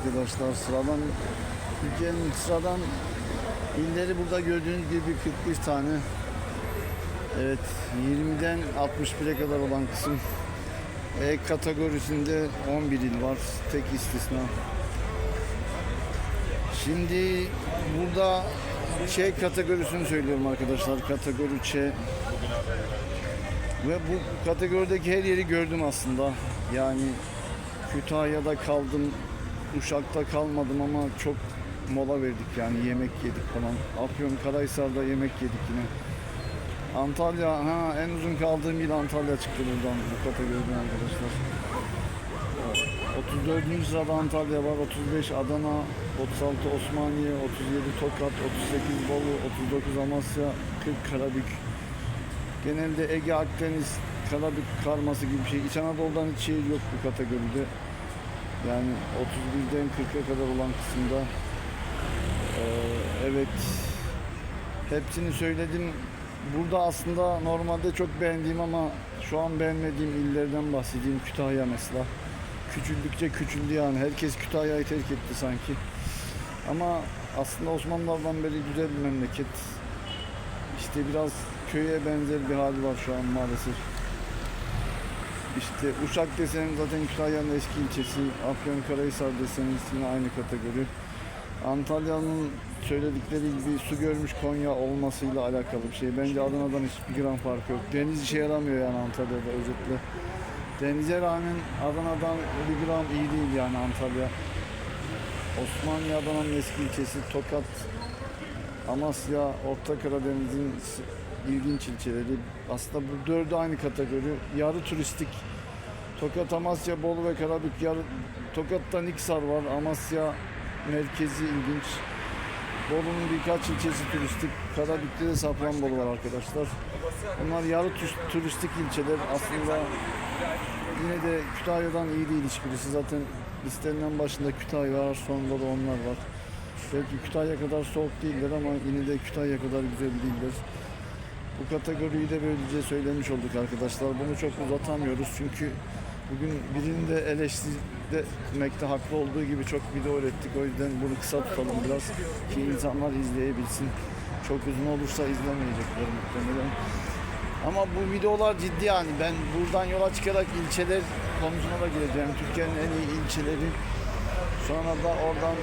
arkadaşlar. Sıradan Türkiye'nin sıradan illeri burada gördüğünüz gibi 41 tane. Evet 20'den 61'e kadar olan kısım. E kategorisinde 11 il var. Tek istisna. Şimdi burada Ç kategorisini söylüyorum arkadaşlar. Kategori Ç. Ve bu kategorideki her yeri gördüm aslında. Yani Kütahya'da kaldım, Uşak'ta kalmadım ama çok mola verdik yani yemek yedik falan. Afyon Karahisar'da yemek yedik yine. Antalya, ha en uzun kaldığım il Antalya çıktı buradan bu kategoriden arkadaşlar. 34. sırada Antalya var, 35 Adana, 36 Osmaniye, 37 Tokat, 38 Bolu, 39 Amasya, 40 Karabük. Genelde Ege, Akdeniz, Karabük karması gibi bir şey. İç Anadolu'dan hiç şehir yok bu kategoride. Yani 31'den 40'a kadar olan kısımda. Ee, evet. Hepsini söyledim. Burada aslında normalde çok beğendiğim ama şu an beğenmediğim illerden bahsedeyim. Kütahya mesela. Küçüldükçe küçüldü yani. Herkes Kütahya'yı terk etti sanki. Ama aslında Osmanlılardan beri güzel bir memleket. İşte biraz köye benzer bir hali var şu an maalesef. İşte Uşak deseniz zaten Kütahya'nın eski ilçesi. Afyonkarahisar deseniz yine aynı kategori. Antalya'nın söyledikleri gibi su görmüş Konya olmasıyla alakalı bir şey. Bence Adana'dan hiçbir gram farkı yok. Deniz işe yaramıyor yani Antalya'da özetle. Denize rağmen Adana'dan bir gram iyi değil yani Antalya. Osmaniye Adana'nın eski ilçesi Tokat, Amasya, Orta Karadeniz'in ilginç ilçeleri. Aslında bu dördü aynı kategori. Yarı turistik. Tokat, Amasya, Bolu ve Karabük. Yarı, Tokat'ta Niksar var. Amasya merkezi ilginç. Bolu'nun birkaç ilçesi turistik. Karabük'te de Safranbolu var arkadaşlar. Bunlar yarı tu- turistik ilçeler. Aslında yine de Kütahya'dan iyi değil hiçbirisi. Zaten listenin başında Kütahya var, sonunda da onlar var. Belki Kütahya kadar soğuk değiller ama yine de Kütahya kadar güzel değiller. Bu kategoriyi de böylece söylemiş olduk arkadaşlar. Bunu çok uzatamıyoruz çünkü bugün birini de eleştirmekte haklı olduğu gibi çok video ürettik. O yüzden bunu kısa tutalım biraz ki insanlar izleyebilsin. Çok uzun olursa izlemeyecekler muhtemelen. Ama bu videolar ciddi yani. Ben buradan yola çıkarak ilçeler konusuna da gireceğim. Türkiye'nin en iyi ilçeleri. Sonra da oradan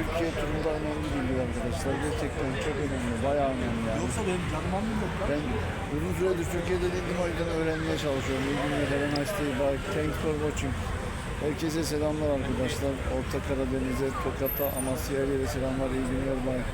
Türkiye turunda önemli bilgi arkadaşlar. Gerçekten çok önemli. Bayağı önemli yani. Yoksa benim canım almıyor lan. Ben uzun süredir Türkiye'de değildim o yüzden öğrenmeye çalışıyorum. İyi günler, have a nice day, bye. Thanks for watching. Herkese selamlar arkadaşlar. Orta Karadeniz'e, Tokat'a, Amasya'ya selamlar, iyi günler, bye.